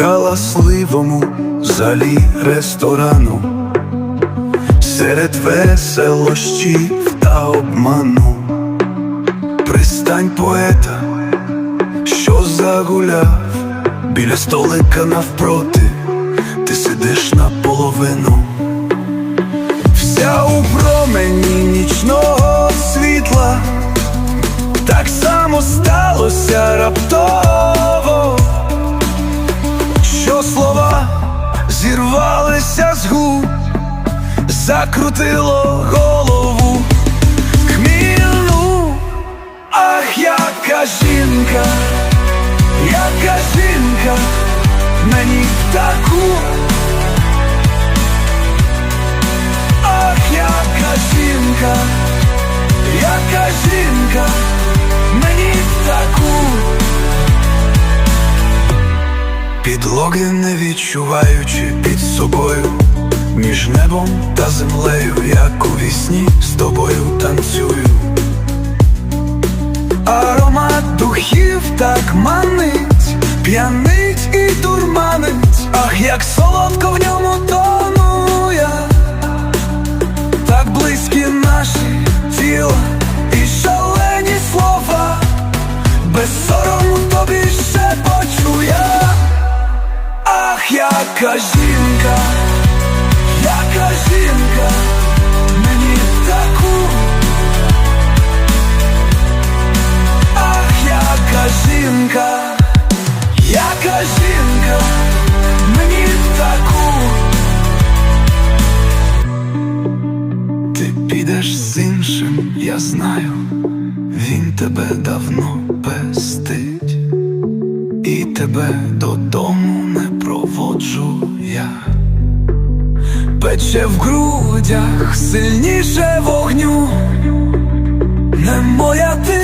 галасливому залі ресторану, серед веселощів та обману, пристань поета, що загуляв біля столика навпроти, ти сидиш наполовину. Вся у промені нічного закрутило голову хмільну, ах, яка жінка, яка жінка, мені таку. Ах, яка жінка, яка жінка, мені таку. Підлоги не відчуваючи під собою, між небом та землею, як у вісні з тобою танцюю. Аромат духів так манить, п'янить і дурманить, ах, як солодко в ньому тону я так близькі наші тіла і шалені слова, без сорому тобі ще почує. Ах, яка жінка, жінка, мені таку. Ах, яка жінка, яка жінка, мені таку. Ти підеш з іншим, я знаю, він тебе давно пестить, і тебе додому не проводжу я. Пече в грудях сильніше вогню, не моя ти,